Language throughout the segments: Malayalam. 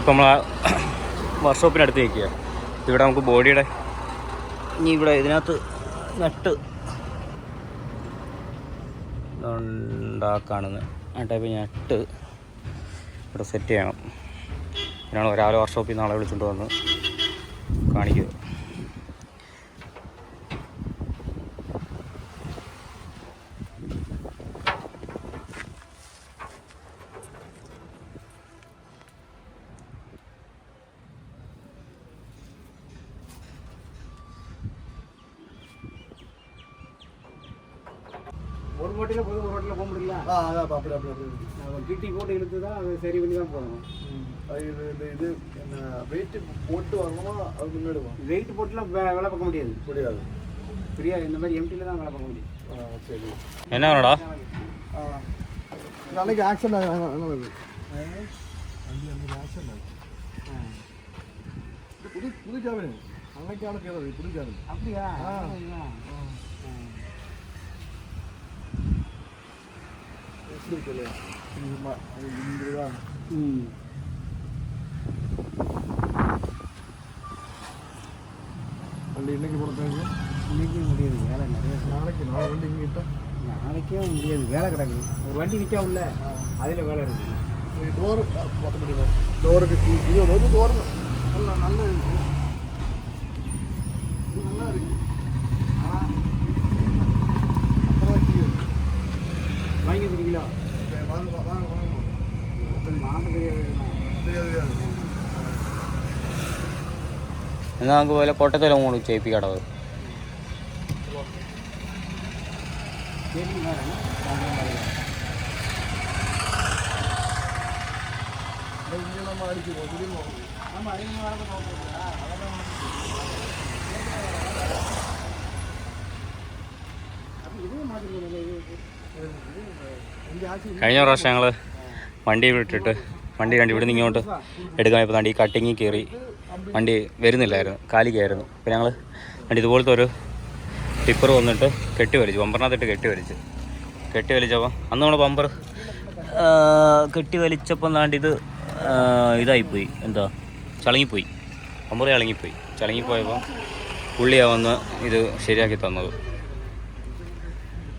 ഇവിടെ നമ്മൾ നമ്മൾ വർക്ക്ഷോപ്പിനടുത്ത് നിൽക്കുക ഇവിടെ നമുക്ക് ബോഡിയുടെ ഇനി ഇവിടെ ഇതിനകത്ത് നട്ട് ഉണ്ടാക്കാണെന്ന് ആ ടൈപ്പ് നട്ട് ഇവിടെ സെറ്റ് ചെയ്യണം. ഇതിനാണ് ഒരാളെ വർക്ക്ഷോപ്പിൽ നാളെ വിളിച്ചുകൊണ്ട് വന്ന് കാണിക്കുക அது சரி பண்ணி தான் போகணும். இது இந்த இது வெயிட்டு போட்டு வாங்கணுமா? அது முன்னாடி வெயிட் போட்டுலாம் வேலை பார்க்க முடியாது. முடியாது. ஃப்ரீயா இந்த மாதிரி எம்டியில் தான் வேலை பார்க்க முடியும். சரி. என்ன வேணுடா நாளைக்கு ஆக்சிடென்ட் ஆகும் ஆக்சிடென்ட் ஆகும் புது புது ஜாபின் அன்னைக்கு ஆளுக்கு புது ஜாபின் அப்படியா? இருக்குல்ல இது ம- இது இதுதான் ம் வண்டி இன்னைக்கு கொடுத்தாங்க இன்னைக்கு முடியாது வேலை நிறைய நாளைக்கு நாலு வண்டி இங்கே இட்டா நாளைக்கே முடியாது வேலை கிடக்கு ஒரு வண்டி நிற்க உள்ள அதில் வேலை இருக்குது டோர் பார்த்த முடியுமா டோருக்கு இது ஒரு டோர் நல்ல എന്നാൽ നമുക്ക് പോലെ കോട്ടയത്തിലും കൂടി ചെയ്യിപ്പിക്കടവ് ഇത് சரி കഴിഞ്ഞ പ്രാവശ്യം ഞങ്ങൾ വണ്ടി വിട്ടിട്ട് വണ്ടി കണ്ടി ഇവിടുന്ന് ഇങ്ങോട്ട് എടുക്കാൻ ഇപ്പോൾ ഈ കട്ടിങ്ങി കയറി വണ്ടി വരുന്നില്ലായിരുന്നു കാലിക്കായിരുന്നു. അപ്പോൾ ഞങ്ങൾ വണ്ടി ഇതുപോലത്തെ ഒരു ടിപ്പർ വന്നിട്ട് കെട്ടി വലിച്ചു ബമ്പറിനകത്തിട്ട് കെട്ടി വലിച്ചു. കെട്ടി വലിച്ചപ്പോൾ അന്ന് നമ്മൾ ബമ്പർ കെട്ടി വലിച്ചപ്പം താണ്ടിത് ഇതായിപ്പോയി. എന്താ? ചളങ്ങിപ്പോയി. ബമ്പർ ഇളങ്ങിപ്പോയി ചളങ്ങിപ്പോയപ്പോൾ പുള്ളിയാണ് വന്ന് ഇത് ശരിയാക്കി തന്നത്.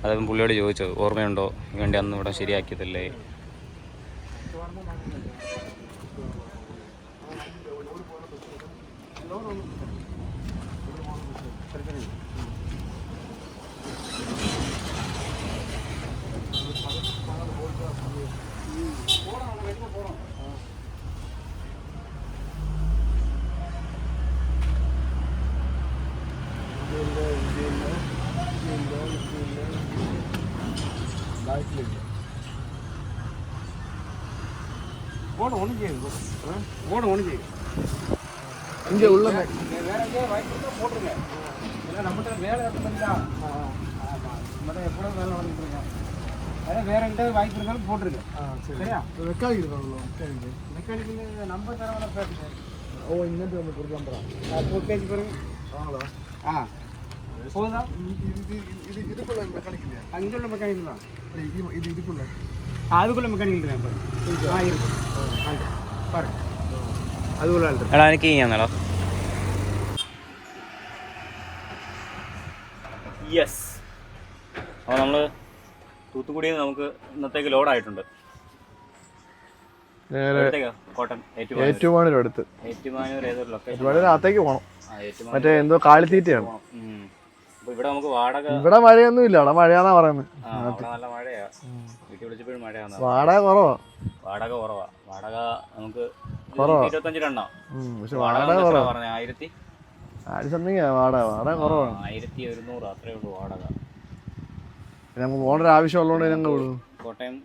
അതപ്പം പുള്ളിയോട് ചോദിച്ചത് ഓർമ്മയുണ്ടോ? ഈ വണ്ടി അന്ന് ഇവിടെ ശരിയാക്കിയതല്ലേ? ஒன்றும் செய்யுது போட ஒன்றும் செய்யுது இங்கே உள்ள வேற எங்கேயாவது வாய்ப்பு இருந்தால் போட்டுருங்க இல்லை நம்மகிட்ட வேலை இருக்குங்களா ஆமாம் நம்மகிட்ட எப்போ வேலை நடந்துட்டு இருக்கோம் அதான் வேற எங்கிட்ட வாய்ப்பு இருந்தாலும் போட்டுருங்க ஆ சரி சரியா மெக்கானிக் இருக்காங்களோ மெக்கானிக் மெக்கானிக்கல் நம்ம தரவன பேசுங்க ஓ இங்கிட்டு வந்து கொடுக்கலாம் ஃபோர் பேஜ் பாருங்க வாங்களா ஆ போதுதா இது இது இது இதுக்குள்ள மெக்கானிக் இல்லையா அங்கே உள்ள மெக்கானிக்கல் தான் இது இது இதுக்குள்ள ஆ, அதுக்குள்ள மெக்கானிக்கல் இருக்கேன் பாருங்க ஆ இருக்கு ஆ, இருக்கு. பாருங்க அதுக்குள்ள ஆள் இருக்கு എടാ എനിക്ക് ചെയ്യാന്നടാ യെസ് അപ്പോൾ നമ്മൾ തൂത്തുക്കുടിയിൽ നിന്ന് നമുക്ക് ഇന്നത്തേക്ക് ലോഡായിട്ടുണ്ട് നേരെ എവിടത്തേക്കാ? കോട്ടൺ ഏറ്റുമാനൂർ ഏറ്റുമാനൂർ അടുത്ത് ഏറ്റുമാനൂർ ഏതൊരു ലൊക്കേഷൻ ഏറ്റുമാനൂർ അകത്തേക്ക് പോകണം ആ ഏറ്റുമാനൂർ മറ്റേ എന്തോ കാളിത്തീറ്റയാണ് പോണം. ഉം. ഇവിടെ നമുക്ക് വാടക ഇവിടെ മഴയൊന്നും ഇല്ല അവിടെ മഴയാന്നാ പറയുന്നത് നല്ല മഴയാ. വീട്ടിൽ വിളിച്ചപ്പോഴും മഴയാന്നാ വാടക കുറവാ. വാടക കുറവാ. വാടക നമുക്ക് കുറവാ. ഇരുപത്തഞ്ച് രണ്ടാ പക്ഷെ വാടക വാടക എത്ര കുറവാ. പറഞ്ഞ? ആയിരത്തി? സംതിങ് വാടക വാടക കുറവാണ് ആയിരത്തി ഒരുന്നൂറ് അത്രേ ഉള്ളൂ വാടക. പിന്നെ നമുക്ക് പോകേണ്ട ഒരു ആവശ്യം ഉള്ളതുകൊണ്ട് ഞങ്ങൾ വിടും കോട്ടയം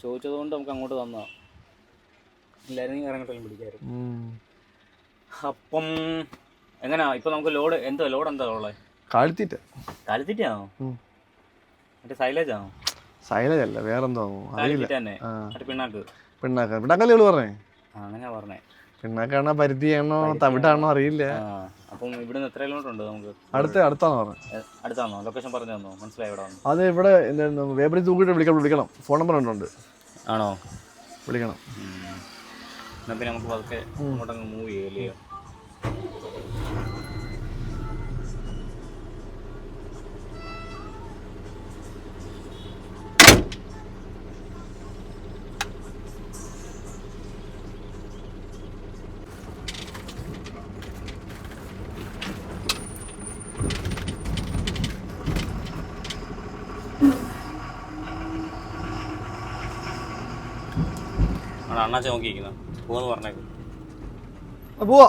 ചോദിച്ചതുകൊണ്ട് നമുക്ക് അങ്ങോട്ട് തന്നോ പിടിക്കായിരുന്നു. ഉം. അപ്പം എങ്ങനെയാ ഇപ്പൊ നമുക്ക് ലോഡ് എന്തോ ലോഡ് എന്താ ഉള്ളത്? കാളിത്തീറ്റ. കാലിത്തീറ്റയാണോ ഉം. മറ്റേ സൈലേജ് ആണോ സൈലജ് അല്ല വേറെന്തോ അറിയില്ല കാലിത്തീറ്റ പിണ്ണാക്ക്. പിണ്ണാക്ക. പിണ്ണാക്കല്ലേ പറഞ്ഞേ? ആ അങ്ങനെയാ പറഞ്ഞേ. പിണ്ണാക്കാണോ തവിട്ടാണോ അറിയില്ല. അപ്പം ഇവിടുന്ന് എത്ര കിലോമീറ്റർ ഉണ്ട് നമുക്ക്? അടുത്ത അടുത്താണോ പറഞ്ഞു. ഏ, അടുത്താണോ ലൊക്കേഷൻ പറഞ്ഞു തന്നോ? മനസ്സിലായി ഇവിടെ അത് ഇവിടെ എന്തായിരുന്നു? വേബറി തൂക്കിട്ട് വിളിക്കണം വിളിക്കണം. ഫോൺ നമ്പർ ഉണ്ട് ആണോ? വിളിക്കണം. എന്നാൽ എന്നാ പിന്നെ നമുക്ക് പതുക്കെ അങ്ങോട്ടങ്ങ് മൂവ് ചെയ്യല്ലേ അണ്ണാച്ച നോക്കിയിരിക്കുന്നത് പോന്ന് പറഞ്ഞേക്കും. പോവാ.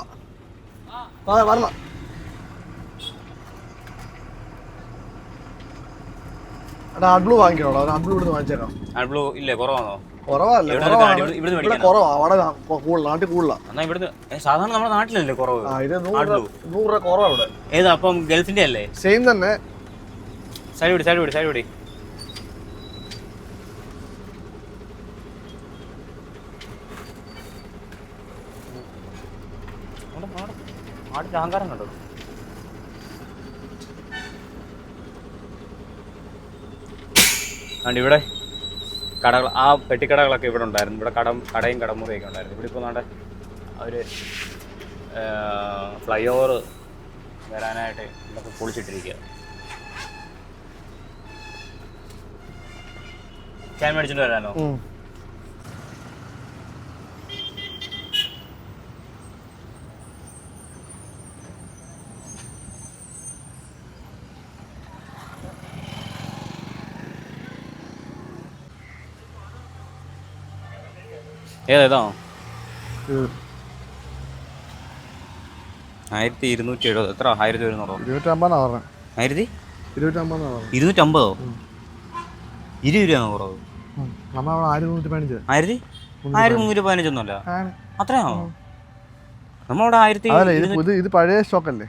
അഡ്ബ്ലൂ അഡ്ബ്ലൂ ഇവിടുന്ന് ഇല്ലേ കുറവാണോ. കുറവല്ല ഇവിടെ കുറവാ അവിടെ കൂടുതൽ നാട്ടിൽ കൂടുതലാ. എന്നാ ഇവിടുന്ന് സാധാരണ നമ്മുടെ നാട്ടിലല്ലേ കുറവ്? ആ ഇത് നൂറ് ആഡ്ബ്ലൂ. നൂറ് കുറവാ ഇവിടെ. ഏതാ അപ്പം ഗൾഫിന്റെ അല്ലേ സെയിം തന്നെ. സൈഡ് വിടി സൈഡ് വിടി സൈഡ് പിടി. അഹങ്കാരം കണ്ടോ? ആണ്ട് ഇവിടെ കടകൾ ആ പെട്ടിക്കടകളൊക്കെ ഇവിടെ ഉണ്ടായിരുന്നു. ഇവിടെ കടം കടയും കടമുറിയൊക്കെ ഉണ്ടായിരുന്നു. ഇവിടെ ഇപ്പോൾ നമ്മുടെ അവർ ഫ്ലൈ ഓവർ വരാനായിട്ട് ഇതൊക്കെ പൊളിച്ചിട്ടിരിക്കുക. ചായ മേടിച്ചിട്ട് വരാനോ? ഉം. ഏതാ ആയിരത്തി ഇരുന്നൂറ്റി എഴുപത് എത്ര? ആയിരത്തി ഒരുന്നൂറോ? ഇരുന്നൂറ്റമ്പതാ പറഞ്ഞത് ആയിരത്തി? ഇരുന്നൂറ്റമ്പതാ പറഞ്ഞത് ഇരുന്നൂറ്റമ്പതോ? ഇരുപത് രൂപയാണോ കുറവ് ആയിരത്തി പതിനഞ്ച് ആയിരത്തി ആയിരത്തി? മുന്നൂറ്റി പതിനഞ്ചൊന്നുമല്ല അത്രയാണോ? നമ്മളവിടെ ആയിരത്തി ഇത് ഇത് പഴയ സ്റ്റോക്ക് അല്ലേ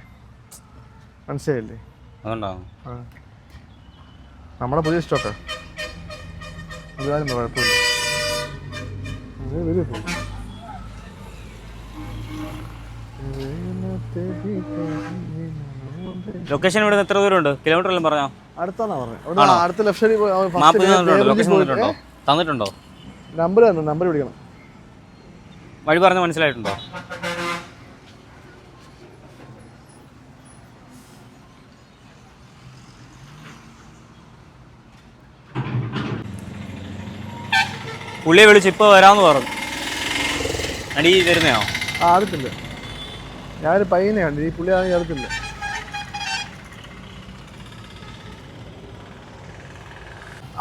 മനസ്സിലായില്ലേ അതുകൊണ്ടാണ്. നമ്മുടെ പുതിയ സ്റ്റോക്ക്. കുഴപ്പമില്ല. ലൊക്കേഷൻ ഇവിടെ എത്ര ദൂരം ഉണ്ട് കിലോമീറ്റർ എല്ലാം പറഞ്ഞോ? അടുത്താന്നാ പറഞ്ഞത് അടുത്ത സൈഡിൽ മാപ്പ് തന്നിട്ടുണ്ടോ? തന്നിട്ടുണ്ടോ? നമ്പർ തന്നു നമ്പർ വിളിക്കണം വഴി പറഞ്ഞ് മനസ്സിലായിട്ടുണ്ടോ? പുള്ളിയെ വിളിച്ച് ഇപ്പോൾ വരാമെന്ന് പറഞ്ഞു. അടി വരുന്നയോ? ആ അറിയത്തില്ല. ഞാനൊരു പയ്യനെ കണ്ടു. ഈ പുള്ളി ആണെങ്കിൽ അറിയത്തില്ല.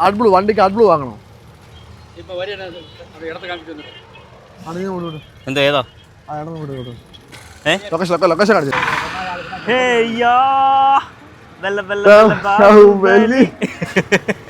അഡ്ബ്ലൂ വണ്ടിക്ക് അഡ്ബ്ലൂ വാങ്ങണോ? എന്താ ഹേയ്യാ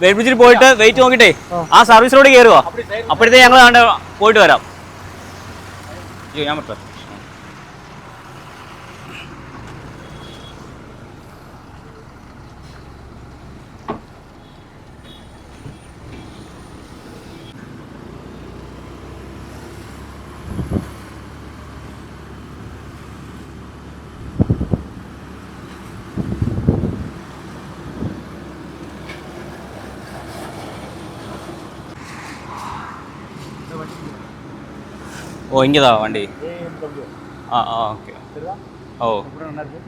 വെൽബ്രിഡ്ജിൽ പോയിട്ട് വെയിറ്റ് നോക്കിട്ടേ. ആ. സർവീസ് റോഡ് കയറുക അപ്പോഴത്തേക്ക് ഞങ്ങൾ പോയിട്ട് വരാം. ഞാൻ പറ്റാം ஓ இங்கே தான் வண்டி ஏஎம்டபிள்யூ ஆ ஆ ஓகே சரிதா ஓ அப்புறம் நல்லா இருக்கு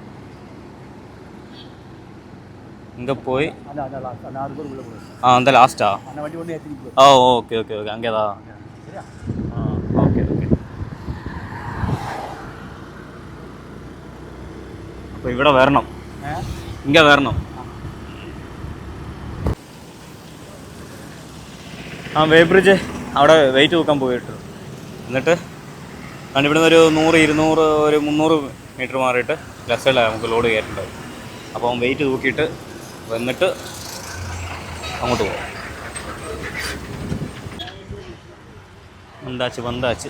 இங்கே போய் அந்த அந்த லாஸ்ட் அந்த ஆறு பேர் உள்ள போகுது ஆ அந்த லாஸ்ட்டா அந்த வண்டி ஒன்று ஏற்றிட்டு போகுது ஓ ஓகே ஓகே ஓகே அங்கே தான் சரியா ஆ ஓகே ஓகே അപ്പോൾ ഇവിടെ വരണം ஆ ഇങ്ങ വരണം ആ വേ ബ്രിഡ്ജ് അവിടെ വെയിറ്റ് തൂക്കാൻ പോയിട്ട് എന്നിട്ട് ആണ് ഇവിടുന്ന് ഒരു നൂറ് ഇരുന്നൂറ് ഒരു മുന്നൂറ് മീറ്റർ മാറിയിട്ട് ലെഫ്റ്റ് നമുക്ക് ലോഡ് കയറ്റേണ്ടത് അപ്പോൾ വെയിറ്റ് തൂക്കിയിട്ട് വന്നിട്ട് അങ്ങോട്ട് പോകും എന്താച്ച് വന്താച്ച്.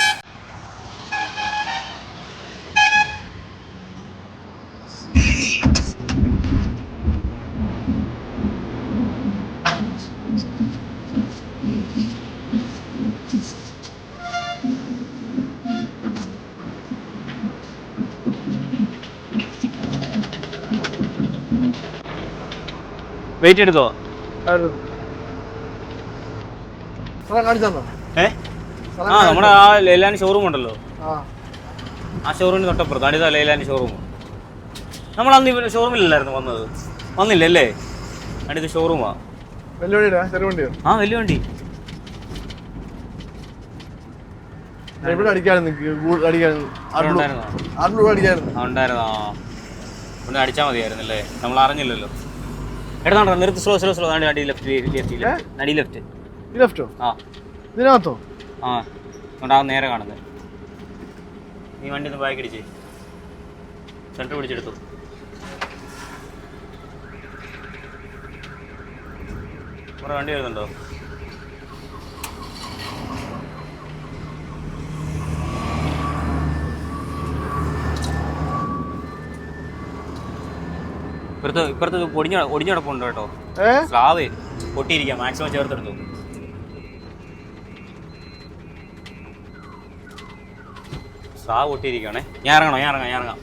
വെയിറ്റ് എടുത്തോ? ഏ? ആ നമ്മുടെ ആ ലൈലാൻ ഷോറൂം ഉണ്ടല്ലോ. ആ. ഷോറൂമിന് തൊട്ടപ്പുറത്ത്. അടിതാ ലൈലാൻ ഷോറൂം നമ്മൾ അന്ന് ഷോറൂമിലല്ലായിരുന്നു വന്നത്. വന്നില്ല അല്ലേ? അടിത് ഷോറൂമാ ആ. വലിയ വണ്ടി. ഇവിടെ അടിക്കായിരുന്നു. അടിക്കായിരുന്നു. ഉണ്ടായിരുന്നോ? ആറിലൂടെ അടിക്കായിരുന്നു. ആ ഉണ്ടായിരുന്നോ? ഒന്ന് അടിച്ചാൽ മതിയായിരുന്നു അല്ലേ നമ്മൾ അറിഞ്ഞില്ലല്ലോ. എടുത്താണ്ടോ നിർത്തി സ്ലോ സ്ലോ സ്ലോ നടി ലെഫ്റ്റ് ലെഫ്റ്റ് ലെഫ്റ്റ് നടി ലെഫ്റ്റ് ലെഫ്റ്റോ ആ. ഇതിനകത്തോ? ആ. അതുകൊണ്ട് ആ നേരെ കാണുന്നത് നീ വണ്ടി ഒന്ന് ബാക്ക് അടിച്ചേ സെന്റർ പിടിച്ചെടുത്തു. കുറേ വണ്ടി വരുന്നുണ്ടോ? ഇപ്പുറത്ത് ഇപ്പുറത്ത് ഒടിഞ്ഞ ഒടിഞ്ഞടപ്പുണ്ട് കേട്ടോ. സ്ലാവേ പൊട്ടിയിരിക്കാം. മാക്സിമം ചേർത്തെടുത്തു. സ്ലാവ് പൊട്ടിയിരിക്കണേ ഞാൻ ഇറങ്ങണോ? ഞാൻ ഇറങ്ങാം ഞാൻ ഇറങ്ങാം.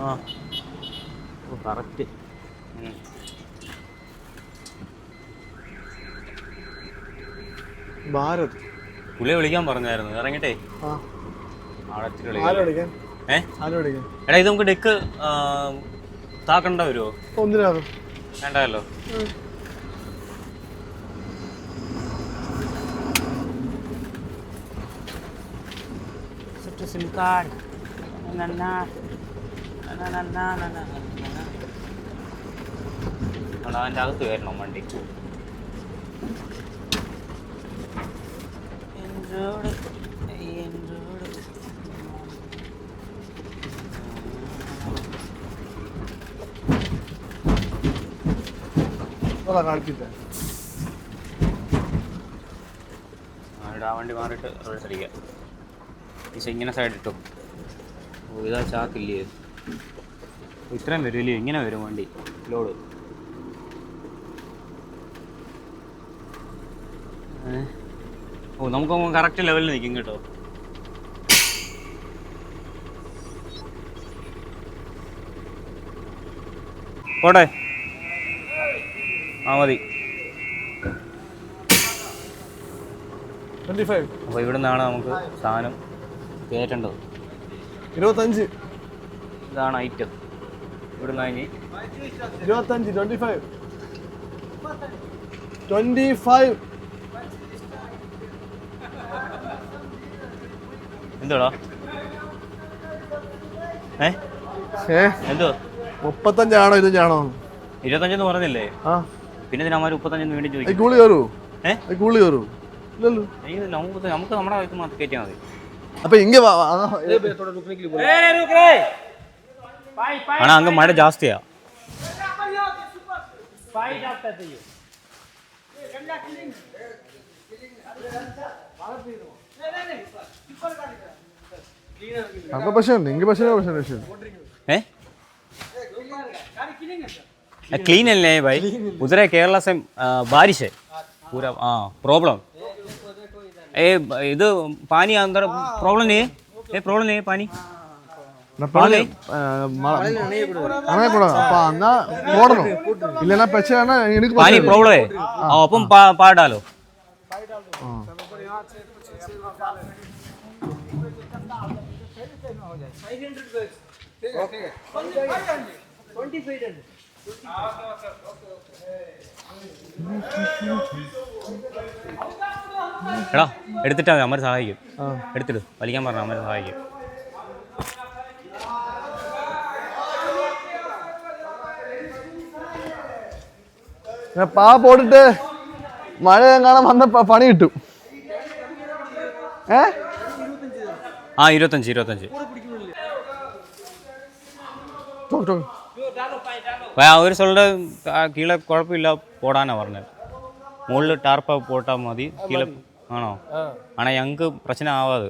ആ. ഓ കറക്റ്റ് ഭാരത്. പുള്ളിയെ വിളിക്കാൻ പറഞ്ഞായിരുന്നു. ഇറങ്ങിട്ടെ. ആ. അവിടെ എത്തിയിട്ട് ആരും വിളിക്കാം അടിക്കാൻ ഏ? ആരും അടിക്കാൻ എടാ ഇത് നമുക്ക് ഡെക്ക് താക്കണ്ട വരുമോ ഒന്നിനാകും. വേണ്ടല്ലോ. സിം കാർഡ് അതിന്റെ അകത്ത് കയറണം വണ്ടി എന്നോട് ആ, ആ വണ്ടി മാറിയിട്ട് റിവേഴ്സ് അടിക്കുക പക്ഷേ ഇങ്ങനെ സൈഡ് ഇട്ടു. ഓ ഇതാ ചാക്കില്ലേ? ഇത്രയും വരുമല്ലേ ഇങ്ങനെ വരും വണ്ടി. ലോഡ്. ഓ നമുക്ക് കറക്റ്റ് ലെവലിൽ നിൽക്കും കേട്ടോ. പോട്ടെ. ആ മതി. അപ്പൊ അപ്പോൾ ഇവിടെ നിന്നാണ് നമുക്ക് സാധനം കയറ്റേണ്ടത് ഇരുപത്തഞ്ച്. ഇതാണ് ഐറ്റം ഇവിടെ ഇനി കഴിഞ്ഞ് ഇരുപത്തഞ്ച് ട്വന്റി ഫൈവ് ട്വന്റി ഫൈവ് എന്തോടാ ഏ? ഏ? എന്തോ മുപ്പത്തഞ്ചാണോ ഇരുപത്തഞ്ചാണോ? ഇരുപത്തഞ്ചെന്ന് പറഞ്ഞില്ലേ? ആ. പിന്നെ ഇതിനമാര് മുപ്പത്തഞ്ചെന്ന് വീണ്ടും ഈ ചോദിക്കും കൂളി കയറൂ ഏ? ഈ കൂളി കയറൂ ഇല്ലല്ലോ. നമുക്ക് നമുക്ക് നമ്മുടെ ഇത് മാത്രം കയറ്റിയാൽ മതി. അപ്പൊ ഇങ്ങ മഴ ജാസ്തിയാ. അപ്പൊ പക്ഷേ ഉണ്ട് ഇങ്ങ പക്ഷേ പക്ഷേ പക്ഷേ है क्लीन है नहीं भाई उधर है केरला से आ, बारिश है पूरा हाँ प्रॉब्लम ए ഇത് പാനി അന്തര പ്രോബ്ലം नहीं है ए प्रॉब्लम नहीं है पानी പാല് അണയക്കൂടാ അപ്പൊ എന്നാ പോടണം ഇല്ലെന്നാ പെച്ചാണ് എനിക്ക് पानी प्रॉब्लम है हाँ, अपन पा, पा डालो എടാ എടുത്തിട്ടാ മതി അമ്മ സഹായിക്കും. എടുത്തിട്ട് വലിക്കാൻ പറഞ്ഞ അമ്മ സഹായിക്കും. പാ പോട്ടിട്ട് മഴ കാണാൻ വന്ന പണി കിട്ടും. ഏ? ആ ഇരുപത്തഞ്ച് ഇരുപത്തഞ്ച്. അവർ சொல்ற கீழே குழப்பம் പോടാനാ പറഞ്ഞത് മുകളിൽ ടാർപ്പ പോട്ടാ മതി கீழே ആണോ ആണാ ഞങ്ങൾക്ക് പ്രശ്നം ആവാത്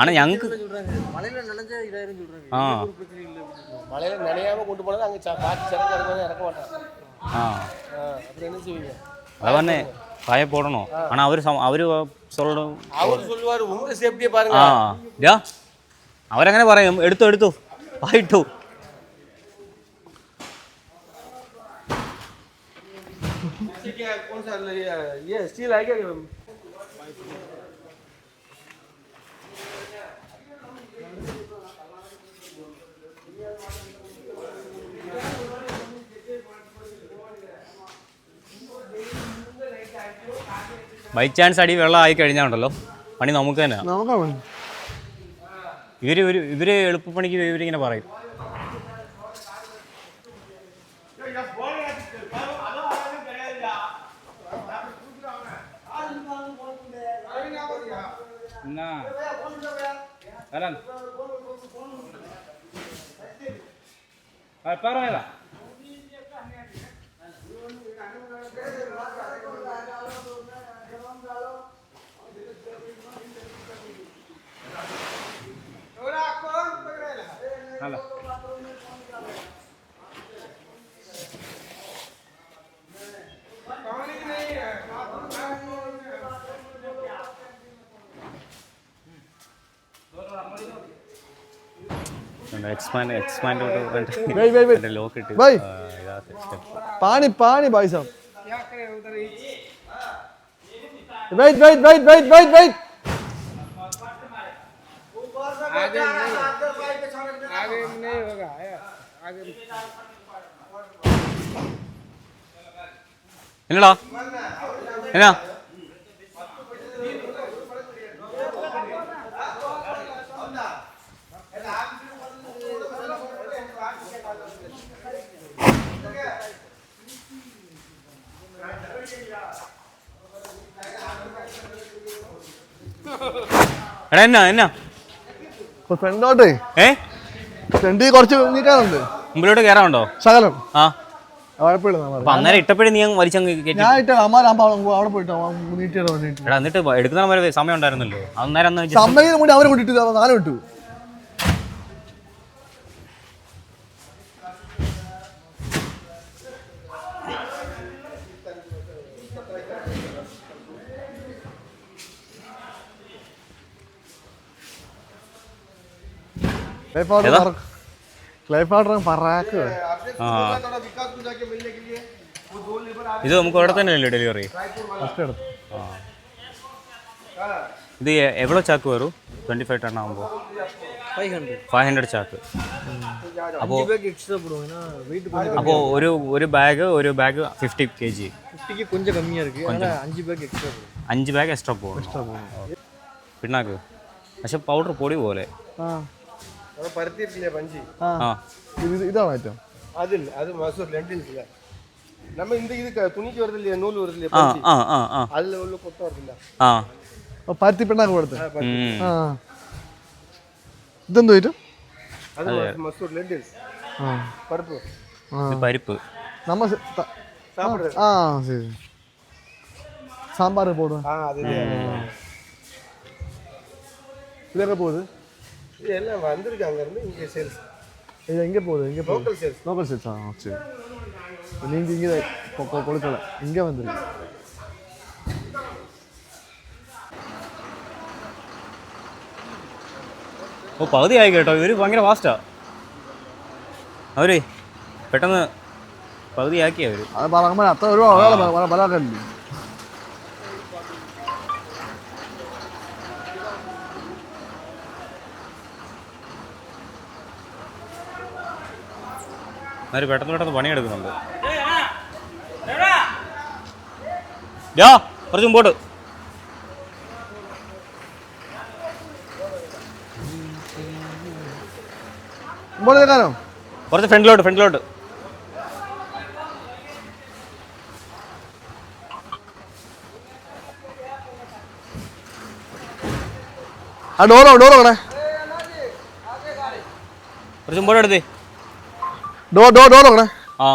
ஆனா ഞങ്ങൾക്ക് ஆ மழையில நினையாம கொண்டு போனது அங்க ச- காத்து சிறந்து இறங்கவே இறக்க மாட்டாங்க ஆ அப்புறம் என்ன செய்வீங்க அதை வந்து காய போடணும் ஆனா அவரு சம- அவரு சொல்ற அவர் சொல்லுவாரு உங்க சேஃப்டியை பாருங்க ஆ யா അവരങ്ങനെ പറയും എടുത്തു എടുത്തു വായിട്ടു ബൈ ചാൻസ് അടി വെള്ളം ആയി കഴിഞ്ഞാണ്ടല്ലോ പണി നമുക്ക് തന്നെ ഇവർ ഒരു ഇവർ എളുപ്പപ്പണിക്ക് ഇവരിങ്ങനെ പറയും. Expand expand hala expand expand అంటే వెయ్ వెయ్ వెయ్ లోకి వెయ్ పాని పాని బాయ్ సాబ్ wait wait wait wait wait wait എന്നടാ? എന്നാ? എടാ എന്നാ എന്നാ? ഫ്രണ്ടോട്ടേ ഏ? ഫ്രണ്ട് കുറച്ച് നീക്കാനുണ്ട്. മുമ്പിലോട്ട് കയറാനുണ്ടോ സകലം ആ. കുഴപ്പമില്ല നമ്മ അപ്പൊ അന്നേരം ഇട്ടപ്പോഴും നീ അങ്ങ് വലിച്ചങ്ങ് ഞാൻ ഇട്ട അവിടെ പോയിട്ട്? എടാ എന്നിട്ട് എടുക്കുന്ന വരെ സമയം ഉണ്ടായിരുന്നല്ലോ. അന്നേരം കൂടി അവരെ നാളെ ഇട്ടു. ഏതാ? ക്ലേ ഇത് നമുക്ക് അവിടെ തന്നെയല്ലേ ഡെലിവറി ഇത് എവ്വളോ ചാക്ക് വരും? ട്വന്റി ഫൈവ് ടൺ ആകുമ്പോൾ ഫൈവ് ഹൺഡ്രഡ് ചാക്ക്. അപ്പോൾ അപ്പോൾ ഒരു ഒരു ബാഗ് ഒരു ബാഗ് ഫിഫ്റ്റി കെ ജി അഞ്ച് ബാഗ് എക്സ്ട്രാ പോകും പിണ്ണാക്ക് പക്ഷെ പൗഡർ പൊടി പോലെ. ആ அது பருத்தி இருக்கு இல்லையா பஞ்சு ആ ആ ഇത് ഇത് ഇതാണ് ഐറ്റം அது இல்லை அது மசூர் லெண்டில்ஸ் இல்லை நம்ம இந்த இது க- துணிக்கு வருது இல்லையா நூல் வருது இல்லையா ആ பஞ்சு ആ ആ ആ அதில் உள்ள கொத்தம் வருது இல்லை ആ പരുത്തി പെണ്ണാക്ക് കൊടുത്ത് ഉം. ആ ഇതെന്തോ ഐറ്റം அது மசூர் லெண்டில்ஸ் ആ பருப்பு ആ ഇത് പരിപ്പ് നമ്മ സ- ത- சாப்பிட்றது ആ ശരി സാമ്പാർ പോടും ஆ அது ഇതൊക്കെ പോകുന്നത് இது எல்லாம் வந்திருக்கு அங்கேருந்து இங்கே சேல்ஸ் இது எங்கே போகுது எங்கே போகுது லோக்கல் சேல்ஸ் லோக்கல் சேல்ஸ் ஆ சரி நீங்கள் இங்கே கொடுக்கல இங்கே வந்துருக்கு ഓ പകുതിയായി കേട്ടോ ഇവർ ഭയങ്കര ഫാസ്റ്റാ അവർ പെട്ടെന്ന് പകുതിയാക്കിയവർ അത് പറഞ്ഞാൽ അത്ര ഒരു പല എന്നാലും പെട്ടെന്ന് പെട്ടെന്ന് പണിയെടുക്കുന്നുണ്ട്. ഡോ കുറച്ച് മുമ്പോട്ട്. മുമ്പോട്ട് നിൽക്കാനോ? കുറച്ച് ഫ്രണ്ടിലോട്ട് ഫ്രണ്ടിലോട്ട്. ആ ഡോറോ ഡോറോ കടേ കുറച്ച് മുമ്പോട്ട് എടുത്തേ. ഡോർ ഡോർ ഡോർ നോക്കണേ ആ.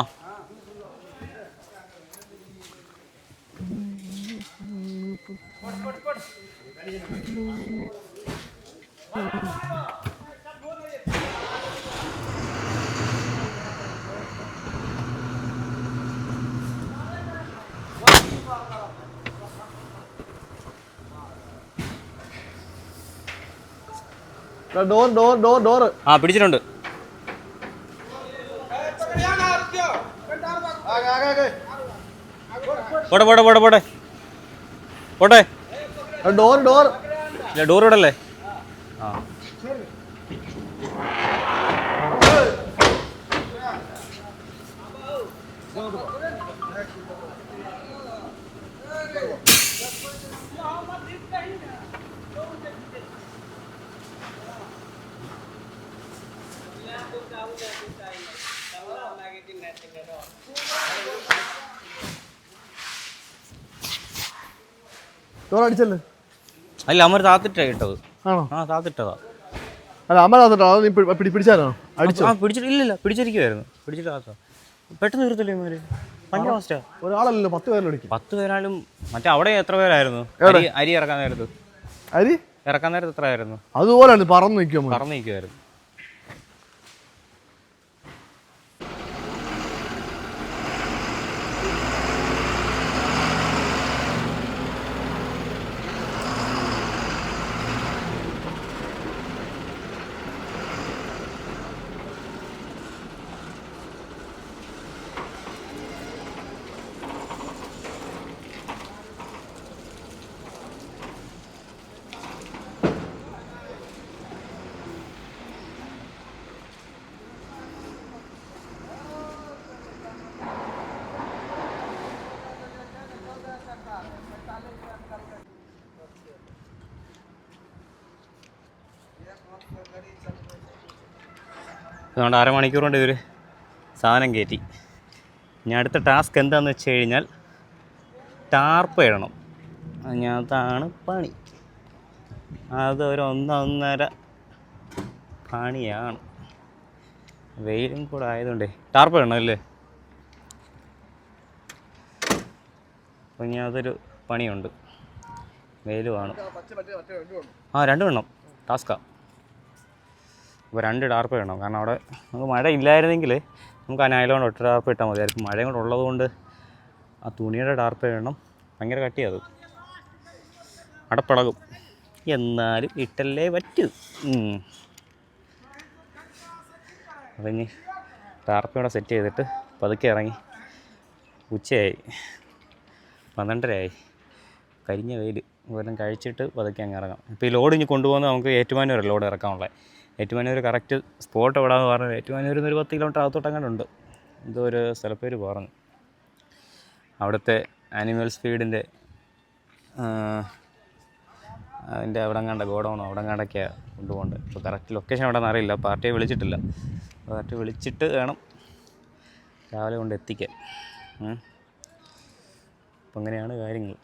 ഡോർ ഡോർ ഡോർ ഡോർ ആ പിടിച്ചിട്ടുണ്ട്. പോട്ടെ പോട്ടെ പോട്ടെ പോട്ടെ പോട്ടെ ഡോർ ഡോർ ഡോർ ഇടല്ലേ ആ. ഡോർ അടിച്ചല്ലേ? അല്ല അമ്മ താത്തിട്ടാ ഇട്ടത്. ആണോ? ആ താത്തിട്ടതാ. അല്ല അമ്മ നീ പിടി- പിടി പിടിച്ചാലോ അടിച്ചോ? ആ പിടിച്ചിട്ട് ഇല്ലില്ല പിടിച്ചിരിക്കുവായിരുന്നു. പിടിച്ചിട്ട് താത്ത. പെട്ടെന്ന് തീർത്തില്ലേ ഇവർ? ഭയങ്കര ഫാസ്റ്റാ ഒരാളല്ലല്ലോ പത്ത് പേരല്ലോ അടിക്കും. പത്ത് പേരാലും മറ്റേ അവിടെ എത്ര പേരായിരുന്നു? അരി ഇറക്കാൻ നേരത്ത്. അരി? ഇറക്കാൻ നേരത്ത് എത്ര ആയിരുന്നു? അതുപോലെയാണ് പറന്ന് നിൽക്കും നമ്മൾ പറന്ന് നിൽക്കുമായിരുന്നു അതുകൊണ്ട് അരമണിക്കൂർ കൊണ്ട് ഇവർ സാധനം കയറ്റി. ഇനി അടുത്ത ടാസ്ക് എന്താണെന്ന് വെച്ച് കഴിഞ്ഞാൽ ടാർപ്പ് ഇടണം. അതിനകത്താണ് പണി. അത് ഒരു ഒന്നൊന്നര പണിയാണ്. വെയിലും കൂടെ ആയതുകൊണ്ടേ ടാർപ്പ് ഇടണം അല്ലേ? അപ്പോൾ ഇനി അതൊരു പണിയുണ്ട്. വെയിലുമാണ് ആ രണ്ട് വേണം ടാസ്കാ അപ്പോൾ രണ്ട് ടാർപ്പ് വേണം. കാരണം അവിടെ നമുക്ക് മഴ ഇല്ലായിരുന്നെങ്കിൽ നമുക്ക് ആ നൈലോൺ ഒറ്റ ടാർപ്പ് ഇട്ടാൽ മതിയായിരിക്കും മഴയും കൂടെ ഉള്ളതുകൊണ്ട് ആ തുണിയുടെ ടാർപ്പ് വേണം. ഭയങ്കര കട്ടിയത് അടപ്പിളകും എന്നാലും ഇട്ടല്ലേ പറ്റൂ. അപ്പം ഇനി ഇവിടെ സെറ്റ് ചെയ്തിട്ട് പതുക്കെ ഇറങ്ങി. ഉച്ചയായി. പന്ത്രണ്ടരയായി. കരിഞ്ഞ വെയിൽ. ഇതെല്ലാം കഴിച്ചിട്ട് പതുക്കെ അങ്ങ് ഇറങ്ങാം. ഇപ്പോൾ ഈ ലോഡ് ഇനി കൊണ്ടുപോകുന്നത് നമുക്ക് ഏറ്റുമാനൂർ ലോഡ് ഇറക്കാനുള്ളത് ഏറ്റുമാനൂർ കറക്റ്റ് സ്പോട്ട് എവിടെയാണെന്ന് പറഞ്ഞു ഏറ്റുമാനൂരിൽ നിന്ന് ഒരു പത്ത് കിലോമീറ്റർ അകത്തോട്ട് അങ്ങോട്ടുണ്ട് എന്തോ ഒരു സ്ഥലപ്പേര് പറഞ്ഞു. അവിടുത്തെ ആനിമൽസ് ഫീഡിന്റെ അതിന്റെ അവിടെ കണ്ട ഗോഡൗണോ അവിടെ കണ്ടൊക്കെയാണ് കൊണ്ടുപോകേണ്ടത് ഇപ്പോൾ കറക്റ്റ് ലൊക്കേഷൻ അവിടെ നിന്ന് അറിയില്ല. പാർട്ടിയെ വിളിച്ചിട്ടില്ല. പാർട്ടി വിളിച്ചിട്ട് വേണം രാവിലെ കൊണ്ട് എത്തിക്കാൻ. അപ്പം അങ്ങനെയാണ് കാര്യങ്ങൾ.